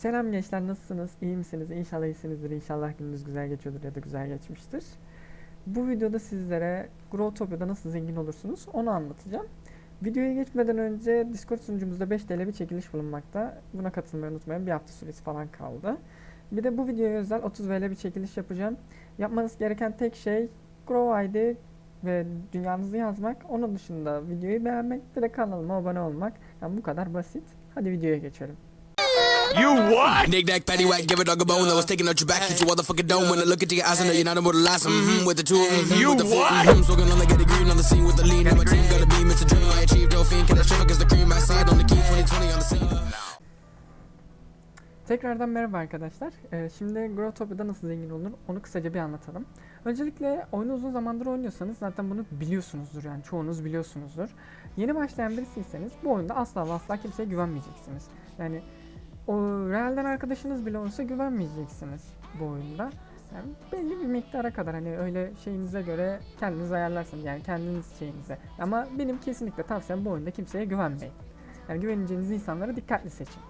Selam gençler nasılsınız? İyi misiniz? İnşallah iyisinizdir. İnşallah gününüz güzel geçiyordur ya da güzel geçmiştir. Bu videoda sizlere Growtopia'da nasıl zengin olursunuz onu anlatacağım. Videoya geçmeden önce Discord sunucumuzda 5 TL bir çekiliş bulunmakta. Buna katılmayı unutmayın. Bir hafta süresi falan kaldı. Bir de bu videoya özel 30 VL bir çekiliş yapacağım. Yapmanız gereken tek şey Grow ID ve dünyanızı yazmak. Onun dışında videoyu beğenmek de kanalıma abone olmak. Yani bu kadar basit. Hadi videoya geçelim. You what? Knick knack, patty whack, give a dog a bone. I was taking out your back, hit your motherfucking dome. When I look into your eyes, I know you're not about to last. Mm-hmm, with the two, mm-hmm, You with the four, what? mm-hmm, smoking on the get a green on the scene with the lean. And my team gotta be Mr. Dream. I achieved no fiend, catastrophic as the cream. I side on the key, 2020 on the scene. Tekrardan merhaba arkadaşlar. Ee, şimdi Growtopia'da nasıl zengin olunur onu kısaca bir anlatalım. Öncelikle oyunu uzun zamandır oynuyorsanız zaten bunu biliyorsunuzdur yani çoğunuz biliyorsunuzdur. Yeni başlayan birisiyseniz bu oyunda asla ve asla kimseye güvenmeyeceksiniz. Yani o realden arkadaşınız bile olsa güvenmeyeceksiniz bu oyunda. Yani belli bir miktara kadar hani öyle şeyinize göre kendiniz ayarlarsınız yani kendiniz şeyinize. Ama benim kesinlikle tavsiyem bu oyunda kimseye güvenmeyin. Yani güveneceğiniz insanları dikkatli seçin.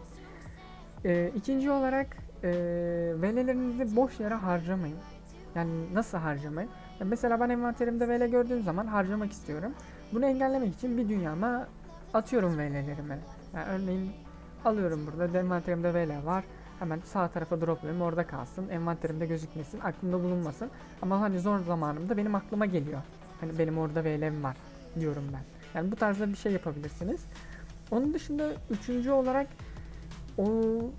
Ee, ikinci olarak e, velelerinizi boş yere harcamayın. Yani nasıl harcamayın? Ya mesela ben envanterimde vele gördüğüm zaman harcamak istiyorum. Bunu engellemek için bir dünyama atıyorum velelerimi. Yani örneğin alıyorum burada envanterimde vele var. Hemen sağ tarafa dropluyorum orada kalsın. Envanterimde gözükmesin, aklımda bulunmasın. Ama hani zor zamanımda benim aklıma geliyor. Hani benim orada VL'm var diyorum ben. Yani bu tarzda bir şey yapabilirsiniz. Onun dışında üçüncü olarak o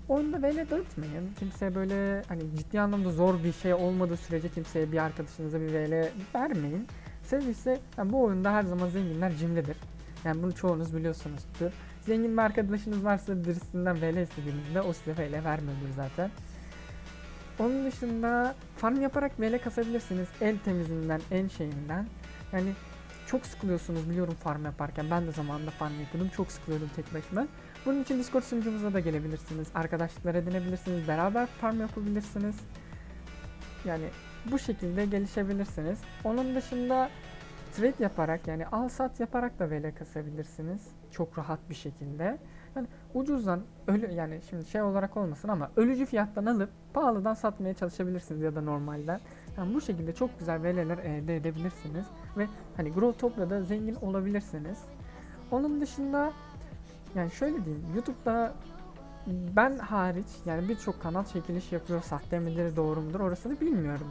oyunda böyle dağıtmayın. Kimseye böyle hani ciddi anlamda zor bir şey olmadığı sürece kimseye bir arkadaşınıza bir VL vermeyin. Sebebi ise yani bu oyunda her zaman zenginler cimridir. Yani bunu çoğunuz biliyorsunuzdur. Zengin bir arkadaşınız varsa birisinden VL istediğinizde o size VL vermiyordur zaten. Onun dışında farm yaparak VL kasabilirsiniz. El temizinden, en şeyinden. Yani çok sıkılıyorsunuz biliyorum farm yaparken. Ben de zamanında farm yapıyordum. Çok sıkılıyordum tek başıma. Bunun için Discord sunucumuza da gelebilirsiniz. Arkadaşlıklar edinebilirsiniz. Beraber farm yapabilirsiniz. Yani bu şekilde gelişebilirsiniz. Onun dışında trade yaparak yani al sat yaparak da VL kasabilirsiniz. Çok rahat bir şekilde. Yani ucuzdan ölü yani şimdi şey olarak olmasın ama ölücü fiyattan alıp pahalıdan satmaya çalışabilirsiniz ya da normalden. Yani bu şekilde çok güzel VL'ler elde edebilirsiniz ve hani Growtopia'da zengin olabilirsiniz. Onun dışında yani şöyle diyeyim YouTube'da ben hariç yani birçok kanal çekiliş yapıyor. Sahte midir doğru mudur orasını bilmiyorum.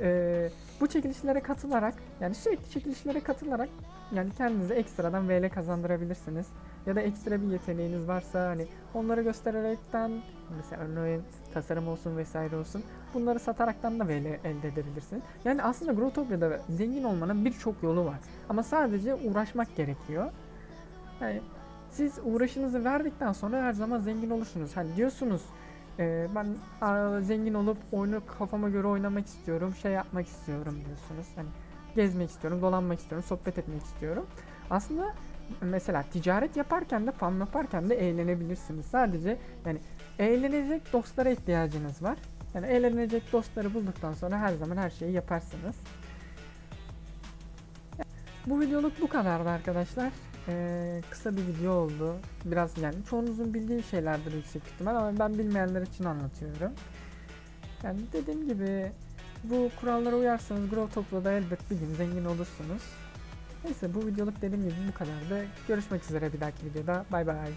Ee, bu çekilişlere katılarak yani sürekli çekilişlere katılarak yani kendinize ekstradan VL kazandırabilirsiniz. Ya da ekstra bir yeteneğiniz varsa hani onları göstererekten mesela örneğin tasarım olsun vesaire olsun bunları sataraktan da VL elde edebilirsiniz. Yani aslında Growtopia'da zengin olmanın birçok yolu var. Ama sadece uğraşmak gerekiyor. Yani siz uğraşınızı verdikten sonra her zaman zengin olursunuz. Hani diyorsunuz e, ben zengin olup oyunu kafama göre oynamak istiyorum, şey yapmak istiyorum diyorsunuz. Hani gezmek istiyorum, dolanmak istiyorum, sohbet etmek istiyorum. Aslında mesela ticaret yaparken de farm yaparken de eğlenebilirsiniz. Sadece yani eğlenecek dostlara ihtiyacınız var. Yani eğlenecek dostları bulduktan sonra her zaman her şeyi yaparsınız. Bu videoluk bu kadardı arkadaşlar. Ee, kısa bir video oldu. Biraz yani çoğunuzun bildiği şeylerdir yüksek ihtimal ama ben bilmeyenler için anlatıyorum. Yani dediğim gibi bu kurallara uyarsanız Growtopia'da elbet bir gün zengin olursunuz. Neyse bu videoluk dediğim gibi bu kadardı. Görüşmek üzere bir dahaki videoda. Bay bay.